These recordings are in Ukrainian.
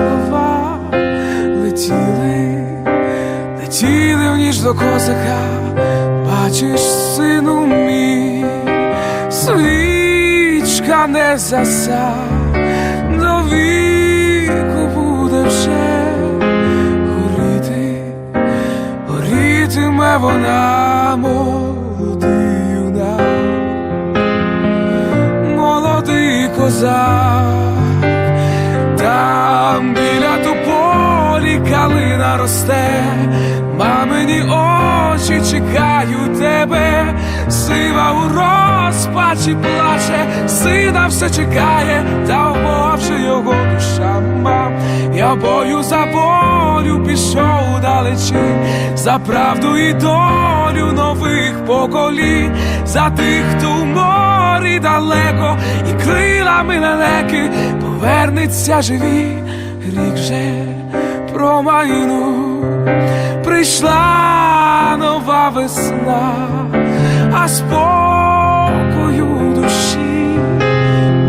слова летіли, летіли в ніч до козака, бачиш, сину мій, свічка не заса, до віку буде вже горіти, горітиме вона молодий юнак. Молодий козак, калина росте, мамині очі чекають тебе, сива у розпачі плаче, сина все чекає, та вмовче його душа. Мам. Я бою за волю пішов далечі, за правду і долю нових поколінь, за тих, хто в морі далеко, і крилами лелеки повернеться живі, рік же промайну, прийшла нова весна, а спокою душі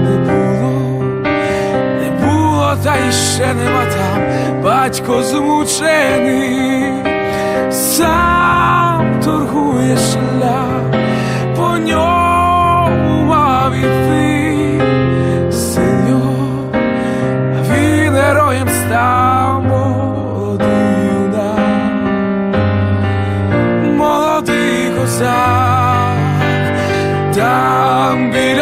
не було. Не було, та й ще нема там. Батько змучений, сам торгує шлях, по ньому мав іти син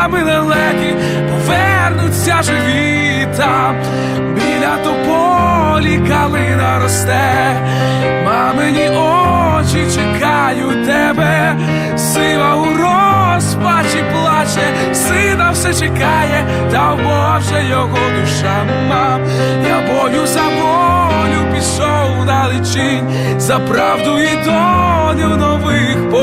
і крилами лелеки повернуться живі. Там, біля тополі калина росте, мамині очі чекають тебе, сила у розпачі плаче, сина все чекає, та вже його душа. Мам. Я бою за волю пішов далечінь, за правду і долю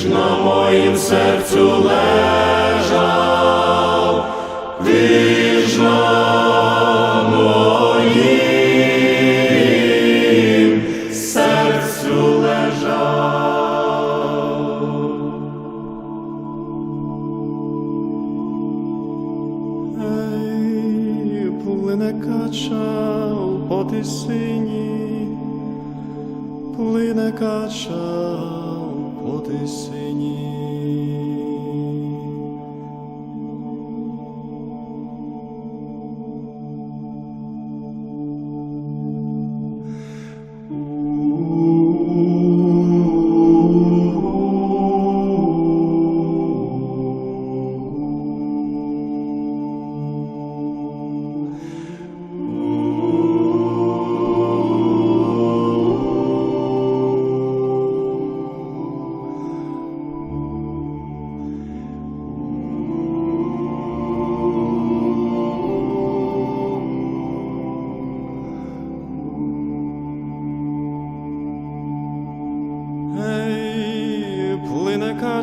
ж на моїм серцю лежав, ти на моїм серцю лежав. Ей, плине кача по тисині, плине кача по тисині.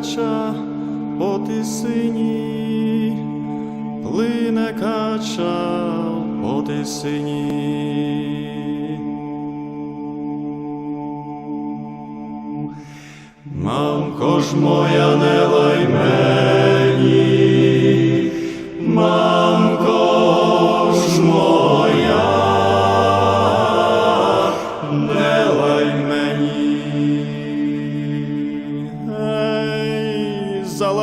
Кача по тисині, плине кача по тисині. Мамко ж моя, не лай